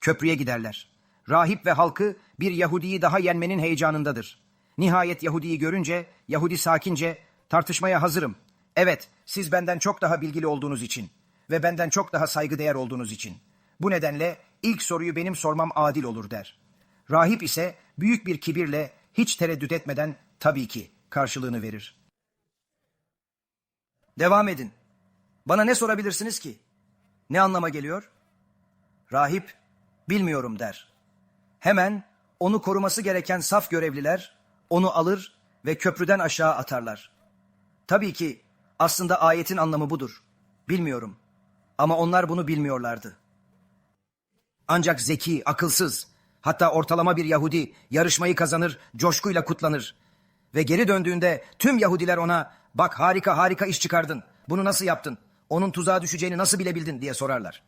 Köprüye giderler. Rahip ve halkı bir Yahudiyi daha yenmenin heyecanındadır. Nihayet Yahudiyi görünce Yahudi sakince tartışmaya hazırım. Evet, siz benden çok daha bilgili olduğunuz için ve benden çok daha saygıdeğer olduğunuz için. Bu nedenle ilk soruyu benim sormam adil olur der. Rahip ise büyük bir kibirle hiç tereddüt etmeden tabii ki karşılığını verir. Devam edin. Bana ne sorabilirsiniz ki? Ne anlama geliyor? Rahip, bilmiyorum der. Hemen onu koruması gereken saf görevliler onu alır ve köprüden aşağı atarlar. Tabii ki aslında ayetin anlamı budur. Bilmiyorum. Ama onlar bunu bilmiyorlardı. Ancak zeki, akılsız, hatta ortalama bir Yahudi yarışmayı kazanır, coşkuyla kutlanır. Ve geri döndüğünde tüm Yahudiler ona bak harika harika iş çıkardın, bunu nasıl yaptın, onun tuzağa düşeceğini nasıl bilebildin diye sorarlar.